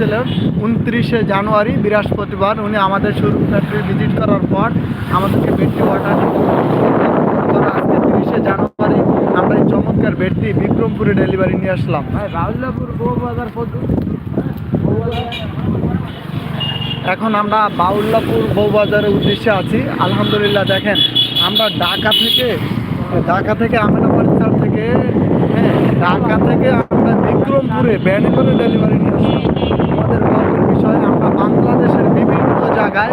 আসছিলেন উনত্রিশে জানুয়ারি বৃহস্পতিবার। উনি আমাদের শুরু ফ্যাক্টরি ভিজিট করার পর আমাদেরকে বেডটি অর্ডার আজকে তিরিশে জানুয়ারি আমরা এই চমৎকার বেডটি বিক্রমপুরে ডেলিভারি নিয়ে আসলাম। বউবাজার এখন আমরা বাউল্লাপুর বউবাজারের উদ্দেশ্যে আছি। আলহামদুলিল্লাহ দেখেন আমরা ঢাকা থেকে ঢাকা থেকে আমেনা পরিচার থেকে হ্যাঁ ঢাকা থেকে আমরা বিক্রমপুরে ব্যানে করে ডেলিভারি নিয়ে আসলাম। আমাদের গর্বের বিষয়, আমরা বাংলাদেশের বিভিন্ন জায়গায়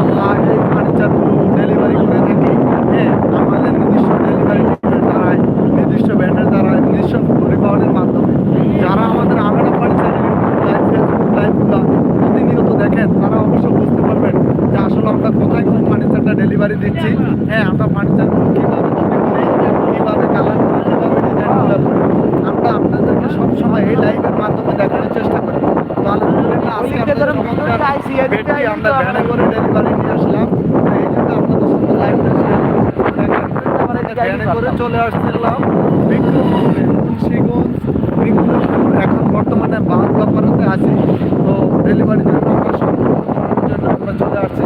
আমরা এই ফার্নিচারগুলো ডেলিভারি করে থাকি। হ্যাঁ আমাদের নির্দিষ্ট ডেলিভারি দ্বারায় নির্দিষ্ট ব্যান্ডের দ্বারা নির্দিষ্ট পরিবহনের মাধ্যমে। যারা আমাদের ফেসবুক লাইভগুলো প্রতিনিয়ত দেখেন, তারা অবশ্য বুঝতে পারবেন যে আসলে আমরা কোথায় কোন ফার্নিচারটা ডেলিভারি দিচ্ছি। হ্যাঁ আমরা ফার্নিচারগুলো কীভাবে তৈরি করি, কীভাবে কালার করি, কীভাবে ডিজাইনগুলো করি। আমরা আপনাদেরকে সবসময় এই লাইভের মাধ্যমে দেখানোর চেষ্টা করি। আমরা করে ডেলিভারি নিয়ে আসলাম। এই জন্য আপনাদের সাথে লাইভটা শেয়ার করে চলে আসছিলাম। মুন্সিগঞ্জ এখন বর্তমানে বাহাত্তরতে আছি। তো ডেলিভারি জন্য আমরা সম্পূর্ণ জন্য আমরা চলে আসছি।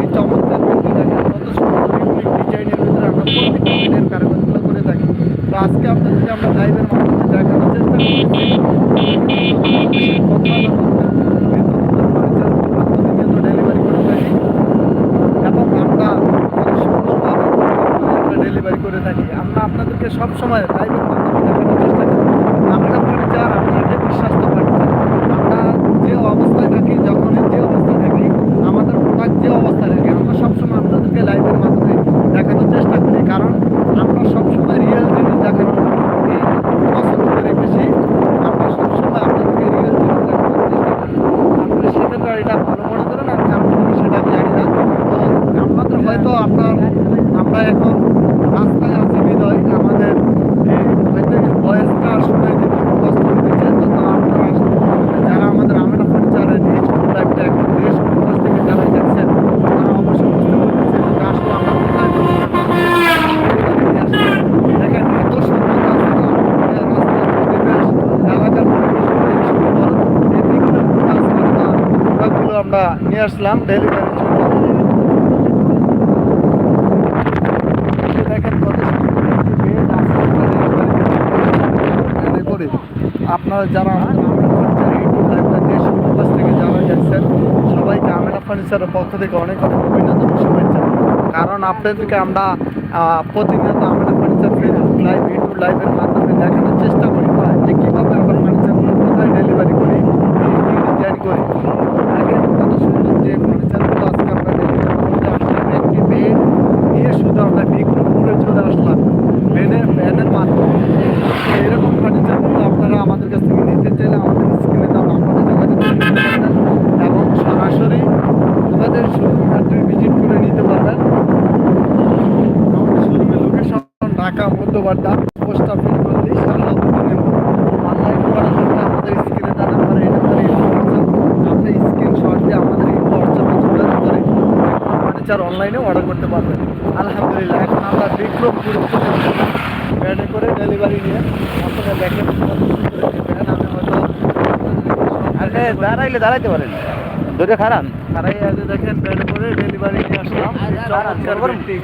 এই চমৎকার বেডটি দেখেন কত সুন্দর ইউনিক ডিজাইনের ভিতরে আমরা প্রত্যেকটা বেডের করে থাকি। তো আজকে আপনাদেরকে আমরা লাইভের মাধ্যমে করছি ডেলিভারি করে থাকি আমরা আপনাদেরকে সবসময় লাইভের মাধ্যমে দেখানোর চেষ্টা করি। আমরা ফার্নিচার আপনাকে বিশ্বাস্ত ফার্নিচার আমরা যে অবস্থায় থাকি যখনই যে অবস্থায় থাকি আমাদের প্রোডাক্ট যে অবস্থায় থাকে আমরা সবসময় আপনাদেরকে লাইভের মাধ্যমে দেখানোর চেষ্টা করি কারণ আমরা সবসময় রিয়েল জিনিস দেখানোর এ, পছন্দ করি বেশি আমরা সবসময় আপনাদেরকে রিয়েল জিনিস দেখানোর চেষ্টা করি আপনি সেক্ষেত্রে এটা ভালো মনে করেন আর খারাপ মনে করেন সেটা আমি জানি না তো আমাদের হয়তো আপনার আমরা এখন রাস্তায় আছি বিদয় আমাদের এই হয়তো একটু বয়সটা শুনে দিতে একটু কষ্ট হতেছে তো তা আপনারা যারা আমাদের আমেনা ফার্নিচারের এই ছোট লাইফটা এখন দেশ বিদেশ থেকে যারা দেখছেন তারা অবশ্যই বুঝতে পারতেছে যে আসলে আমরা কোথায় দেখেন এত সুন্দর রাস্তা রাস্তার পরিবেশ এলাকার পরিবেশ অনেক সুন্দর এই দিকগুলো আজকে আমরা ওগুলো আমরা নিয়ে আসলাম ডেলিভারির জন্য। দেখেন আপনারা যারা থেকে সবাইকে ফার্নিচারের পক্ষ থেকে অনেক আমরা ফেসবুক লাইভ ইউটিউব লাইভের মাধ্যমে দেখানোর চেষ্টা যে ডেলিভারি করি ডিজাইন করি দেখেন কত সুন্দর যে ফার্নিচারগুলো আজকে আমরা ডেলিভারি করতে আসলাম একটি বেড নিয়ে শুধু আমরা বিক্রমপুরে চলে আসলাম ভ্যানের ভ্যানের মাধ্যমে তো এরকম ফার্নিচারগুলো আপনারা আমাদের কাছ থেকে নিতে চাইলে আমাদের স্ক্রিনে দেওয়া নাম্বারে যোগাযোগ করতে পারবেন এবং সরাসরি আমাদের শোরুম ফ্যাক্টরি ভিজিট করে নিতে পারবেন আমাদের শোরুমের লোকেশন মধ্যবাড্ডা পোস্ট অফিস বললি শাহাবুদ্দিনের অনলাইন অর্ডার করতে আমাদের স্ক্রিনে দেওয়া নাম্বারে এই নাম্বারে আপনি স্ক্রিনশট দিয়ে আমাদের এই হোয়াটসঅ্যাপে যোগাযোগ করে ফার্নিচার অনলাইনে অর্ডার করতে পারবেন। আলহামদুলিল্লাহ এখন আমরা বিক্রমপুর ব্যানে করে ডেলিভারি নিয়ে একটি ভ্যান আমি হয়তো আরে দাঁড়াইলে দাঁড়াইতে পারেন। ধরে খারাপ তারাই আজ দেখেন ব্যানে করে ডেলিভারি নিয়ে আসলাম চমৎকার দাঁড়ান, ব্যক্তি।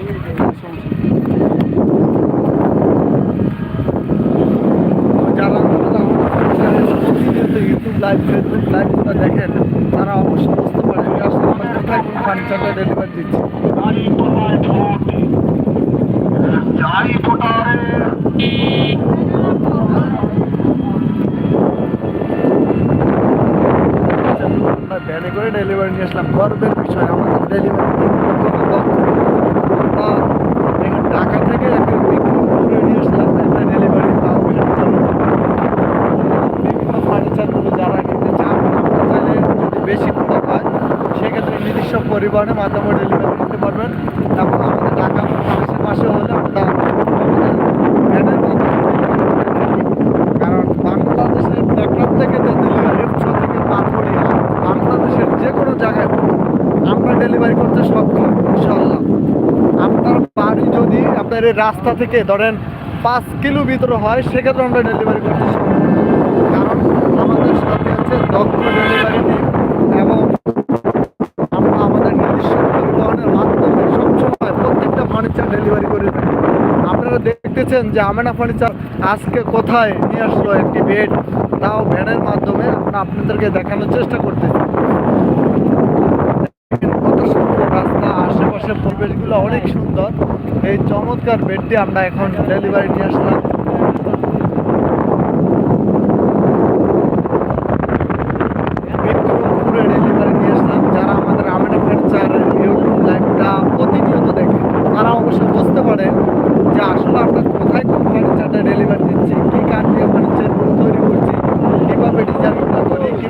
যারা আমাদের প্রতিনিয়ত ইউটিউব লাইভ ফেসবুক লাইভগুলো দেখেন তারা অবশ্যই বুঝতে পারেন যে আসলে আমরা কোথায় কোন ফার্নিচারটা ডেলিভারি দিচ্ছি। ভ্যানে করে ডেলিভারি নিয়ে আসলাম। গর্বের বিষয় আমাদের ডেলিভারি ঢাকা থেকে একটা বিক্রমপুরে নিয়ে আসলাম একটা ডেলিভারি তাও ভ্যান চালু করে। বিভিন্ন ফার্নিচারগুলো যারা নিতে চান আপনারা চাইলে যদি বেশি প্রোডাক্ট হয় সেক্ষেত্রে নিজস্ব পরিবহনের মাধ্যমে ডেলিভারি নিতে পারবেন। এবং আমাদের টাকা আশেপাশে হলে আমরা কারণ বাংলাদেশের টেকনাফ থেকে তেঁতুলিয়া রিপসা থেকে পাথরিয়া বাংলাদেশের যে কোনো জায়গায় আমরা ডেলিভারি করতে সক্ষম ইনশাল্লাহ আপনার বাড়ি যদি আপনার এই রাস্তা থেকে ধরেন পাঁচ কিলো ভিতরে হয়, সেক্ষেত্রে আমরা ডেলিভারি করতে সক্ষম। কারণ আমাদের সাথে হচ্ছে দক্ষ ডেলিভারি ফার্নিচার ডেলিভারি করে থাকি আপনারা দেখতেছেন যে আমেনা ফার্নিচার আজকে কোথায় নিয়ে আসলো একটি বেড তাও ভ্যানের মাধ্যমে আমরা আপনাদেরকে দেখানোর চেষ্টা করতেছি। কত সুন্দর রাস্তা, আশেপাশের পরিবেশগুলো অনেক সুন্দর। এই চমৎকার বেডটি আমরা এখন ডেলিভারি নিয়ে আসলাম।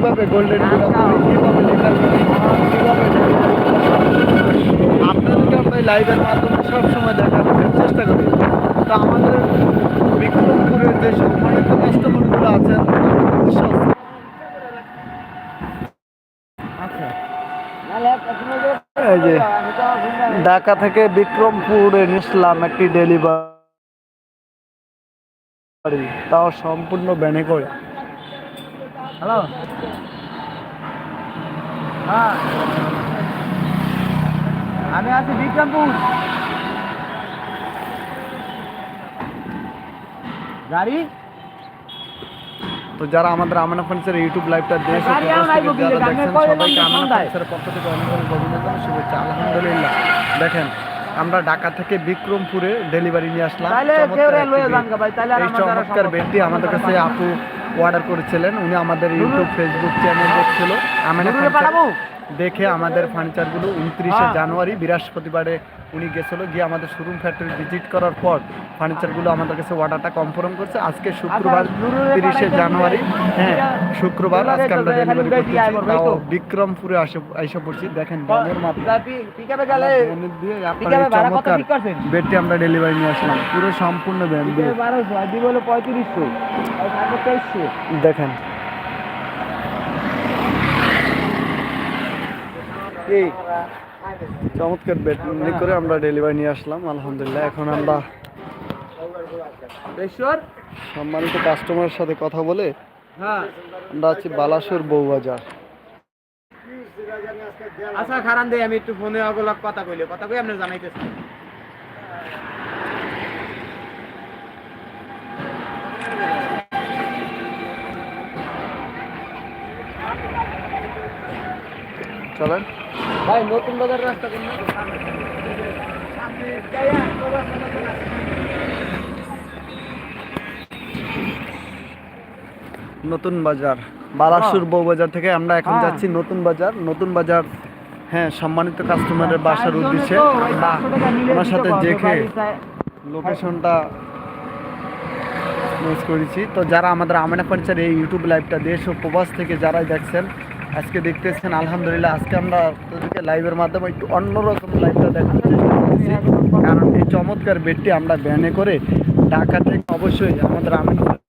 কীভাবে কীভাবে আপনাদেরকে আমরা লাইভের মাধ্যমে সবসময় দেখানোর চেষ্টা করি। আমাদের বিক্রমপুরের যে সম্মানিত কাস্টমারগুলো আছেন ঢাকা থেকে বিক্রমপুরে নিয়েছিলাম একটি ডেলিভারি তাও সম্পূর্ণ ব্যানে করে। হ্যালো হ্যাঁ আমি আছি বিক্রমপুর গাড়ি তো যারা আমাদের আমানা ফার্নিচার ইউটিউব লাইভটা কি? যারা দেখছেন সবাইকে আমানা? ফার্নিচারের পক্ষ থেকে অনেক অনেক অভিনন্দন শুভেচ্ছা আলহামদুলিল্লাহ দেখেন আমরা ঢাকা থেকে বিক্রমপুরে ডেলিভারি নিয়ে আসলাম চমৎকার। বেডটি আমাদের কাছে আপু অর্ডার করেছিলেন। উনি আমাদের ইউটিউব ফেসবুক চ্যানেল দেখছিল। আমি পাঠাবো? দেখে আমাদের ফার্নিচারগুলো উনত্রিশে হ্যাঁ। জানুয়ারি বৃহস্পতিবারে উনি গেছিল গিয়ে আমাদের শোরুম ফ্যাক্টরি ভিজিট করার পর ফার্নিচারগুলো আমাদের কাছে অর্ডারটা কনফার্ম করছে। আজকে শুক্রবার আচ্ছা, তিরিশে জানুয়ারি হ্যাঁ শুক্রবার আজকে আমরা ডেলিভারি করতেছি। বিক্রমপুরে আসে আইসা পড়ছি। দেখেন দিয়ে আপনার চমৎকার বেডটি আমরা ডেলিভারি নিয়ে আসলাম। পুরো সম্পূর্ণ দিয়ে। পঁয়ত্রিশশো। দেখেন কি চমৎকার বেড করে আমরা ডেলিভারি নিয়ে আসলাম আলহামদুলিল্লাহ। এখন আমরা সম্মানিত কাস্টমারের সাথে কথা বলে হ্যাঁ। আমরা আছি বালাসুর বউবাজার। আচ্ছা খারান দেই আমি একটু ফোনে ওগুলো কথা কইলে কথা কই আপনি জানাইতেছি চলেন। ভাই নতুন বাজার রাস্তা কোন নতুন বাজার বালাসুর বউবাজার থেকে আমরা এখন হ্যাঁ। যাচ্ছি নতুন বাজার। নতুন বাজার হ্যাঁ সম্মানিত কাস্টমারের বাসার উদ্দেশ্যে। আমরা ওনার সাথে দেখে লোকেশনটা মিস করেছি। তো যারা আমাদের আমেনা ফার্নিচার এই ইউটিউব লাইভটা দেশ ও প্রবাস থেকে যারাই দেখছেন আজকে দেখতেছেন, আলহামদুলিল্লাহ, আজকে আমরা আপনাদেরকে লাইভের মাধ্যমে একটু অন্যরকম লাইভটা দেখার চেষ্টা কারণ এই চমৎকার বেডটি আমরা ভ্যানে করে ঢাকা থেকে অবশ্যই আমাদের আমেনা